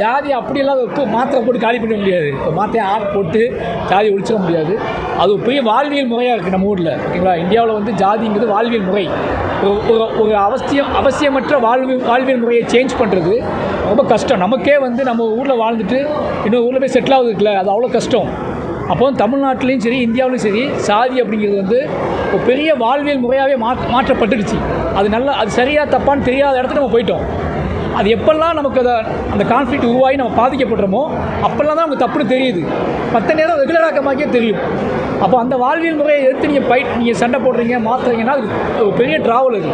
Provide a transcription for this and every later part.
ஜாதி அப்படி இல்லாத இப்போ மாத்திரை போட்டு காலி பண்ண முடியாது. இப்போ மாத்திரை ஆட் போட்டு ஜாதி ஒழிச்சிட முடியாது. அது ஒரு பெரிய வாழ்வியல் முறையாக இருக்குது நம்ம ஊரில். ஓகேங்களா? இந்தியாவில் வந்து ஜாதிங்கிறது வாழ்வியல் முறை. ஒரு ஒரு ஒரு அவசியம் அவசியமற்ற வாழ்வு வாழ்வியல் முறையை சேஞ்ச் பண்ணுறது ரொம்ப கஷ்டம். நமக்கே வந்து நம்ம ஊரில் வாழ்ந்துட்டு இன்னொரு ஊரில் போய் செட்டில் ஆகுதுக்குல அது அவ்வளோ கஷ்டம். அப்போ தமிழ்நாட்டிலையும் சரி இந்தியாவிலும் சரி சாதி அப்படிங்கிறது வந்து ஒரு பெரிய வாழ்வியல் முறையாகவே மா மாற்றப்பட்டுடுச்சு. அது நல்லா அது சரியாக தப்பான்னு தெரியாத இடத்துல நம்ம போயிட்டோம். அது எப்பெல்லாம் நமக்கு அதை அந்த கான்ஃப்ளிக்ட் உருவாகி நம்ம பாதிக்கப்படுறோமோ அப்போல்லாம் தான் நமக்கு தப்புன்னு தெரியுது. மற்ற நேரம் ரெகுலராக்கமாக்கே தெரியும். அப்போ அந்த வாழ்வியல் முறையை எடுத்து நீங்கள் பை நீங்கள் சண்டை போடுறீங்க மாற்றுறீங்கன்னா அது ஒரு பெரிய ட்ராவல் அது.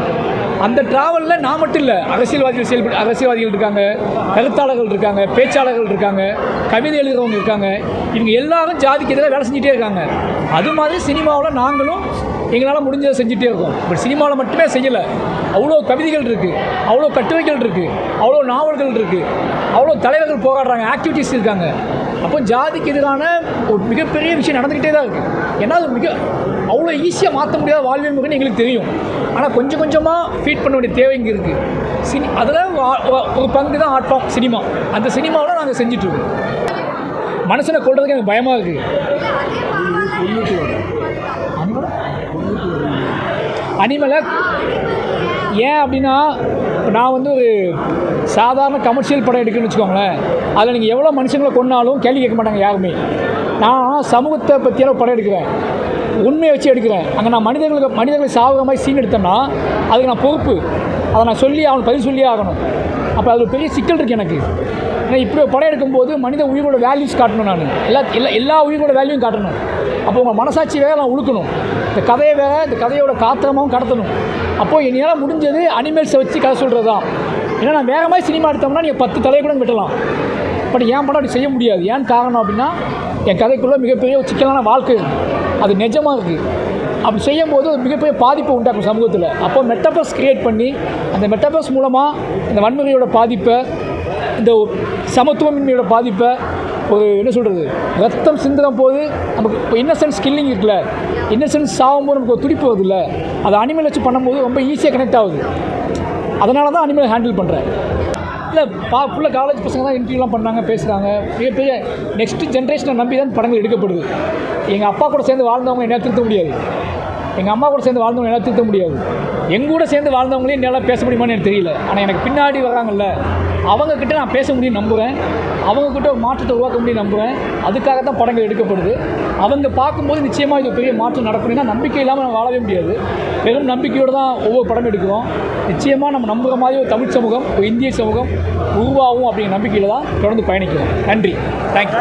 அந்த ட்ராவலில் நான் மட்டும் இல்லை அரசியல்வாதிகள் செயல்பட அரசியல்வாதிகள் இருக்காங்க கருத்தாளர்கள் இருக்காங்க பேச்சாளர்கள் இருக்காங்க கவிதை எழுதுறவங்க இருக்காங்க. இவங்க எல்லாரும் ஜாதிக்கு எதிராக வேலை செஞ்சுட்டே இருக்காங்க. அது மாதிரி சினிமாவில் நாங்களும் எங்களால் முடிஞ்சதை செஞ்சுட்டே இருக்கோம். பட் சினிமாவில் மட்டுமே செய்யலை. அவ்வளோ கவிதைகள் இருக்குது அவ்வளோ கட்டுரைகள் இருக்குது அவ்வளோ நாவல்கள் இருக்குது அவ்வளோ தலைவர்கள் போராடுறாங்க. ஆக்டிவிட்டீஸ் இருக்காங்க. அப்போ ஜாதிக்கு எதிரான ஒரு மிகப்பெரிய விஷயம் நடந்துக்கிட்டே தான் இருக்குது ஏன்னா அது மிக அவ்வளோ ஈஸியாக மாற்ற முடியாத வாழ்வியல் முறைன்னு எங்களுக்கு தெரியும். ஆனால் கொஞ்சம் கொஞ்சமாக ஃபீட் பண்ண வேண்டிய தேவை இங்கே இருக்குது சினி அதில் ஒரு பங்கு தான் ஆர்ட் ஃபார்ம் சினிமா அந்த சினிமாவில் நாங்கள் செஞ்சிட்ருக்கோம் மனுஷனை கொள்றதுக்கு எனக்கு பயமாக இருக்குது அனிமலை? ஏன் அப்படின்னா நான் வந்து ஒரு சாதாரண கமர்ஷியல் படம் எடுக்கணும்னு வச்சுக்கோங்களேன். அதில் நீங்கள் எவ்வளோ மனுஷங்களை கொன்னாலும் கேள்வி கேட்க மாட்டாங்க யாருமே. நான் சமூகத்தை பற்றியான படம் எடுக்கிறேன். உண்மையை வச்சு எடுக்கிறேன். அங்கே நான் மனிதர்களுக்கு மனிதர்களை சாவக மாதிரி சீன் எடுத்தேன்னா அதுக்கு நான் பொறுப்பு. அதை நான் சொல்லி அவனுக்கு பதில் சொல்லியே ஆகணும். அப்போ அது ஒரு பெரிய சிக்கல் இருக்குது எனக்கு. ஏன்னா இப்படி ஒரு படம் எடுக்கும்போது மனித உயிரோட வேல்யூஸ் காட்டணும் நான். எல்லா எல்லா எல்லா உயிரோட வேல்யூவும் காட்டணும். அப்போ உங்கள் மனசாட்சி வேலை நான் உழுக்கணும். இந்த கதையை வேற இந்த கதையோட காத்திரமாகவும் கடத்தணும். அப்போது என்னால் முடிஞ்சது அனிமல்ஸை வச்சு கதை சொல்கிறது தான் ஏன்னா நான் வேகமாக சினிமா எடுத்தோம்னா நீங்கள் பத்து தலையை கூட வெட்டலாம் பட் ஏன் படம் அப்படி செய்ய முடியாது? ஏன் காரணம் அப்படின்னா என் கதைக்குள்ளே மிகப்பெரிய ஒரு சிக்கலான வாழ்க்கை இருக்குது அது நிஜமாக இருக்குது அப்படி செய்யும்போது ஒரு மிகப்பெரிய பாதிப்பை உண்டாக்கும் சமூகத்தில். அப்போ மெட்டபர்ஸ் கிரியேட் பண்ணி அந்த மெட்டபர்ஸ் மூலமாக இந்த வன்முறையோட பாதிப்பை இந்த சமத்துவமின்மையோட பாதிப்பை ஒரு என்ன சொல்கிறது ரத்தம் சிந்துற போது நமக்கு இப்போ இன்னசென்ஸ் கில்லிங் இருக்குல்ல. இன்னசென்ஸ் சாகும்போது நமக்கு ஒரு துடிப்பு வருதுல்ல. அதை அனிமல் வச்சு பண்ணும்போது ரொம்ப ஈஸியாக கனெக்ட் ஆகுது. அதனால தான் அனிமலை ஹேண்டில் பண்ணுறேன் இல்லை பா ஃபுல்லாக காலேஜ் பசங்க தான் இன்டர்வியூலாம் பண்ணாங்க பேசுகிறாங்க மிகப்பெரிய நெக்ஸ்ட் ஜென்ரேஷனை நம்பி தான் படங்கள் எடுக்கப்படுது. எங்கள் அப்பா கூட சேர்ந்து வாழ்ந்தவங்க என்னால் திருத்த முடியாது. எங்கள் அம்மா கூட சேர்ந்து வாழ்ந்தவங்க என்னால் திருத்த முடியாது. எங்கள் கூட சேர்ந்து வாழ்ந்தவங்களையும் என்னால் பேச முடியுமான்னு எனக்கு தெரியல. ஆனால் எனக்கு பின்னாடி வராங்கல்ல அவங்கக்கிட்ட நான் பேச முடியும் நம்புகிறேன் அவங்கக்கிட்ட ஒரு மாற்றத்தை உருவாக்க முடியும் நம்புகிறேன் அதுக்காக தான் படங்கள் எடுக்கப்படுது. அவங்க பார்க்கும்போது நிச்சயமாக இது பெரிய மாற்றம் நடக்கணும்னா நம்பிக்கை இல்லாமல் நம்ம வாழவே முடியாது. வெறும் நம்பிக்கையோடு தான் ஒவ்வொரு படம் எடுக்கிறோம். நிச்சயமாக நம்ம நம்புகிற மாதிரி ஒரு தமிழ் சமூகம் ஒரு இந்திய சமூகம் உருவாகும் அப்படிங்கிற நம்பிக்கையில் தான் தொடர்ந்து பயணிக்கிறோம். நன்றி. தேங்க்யூ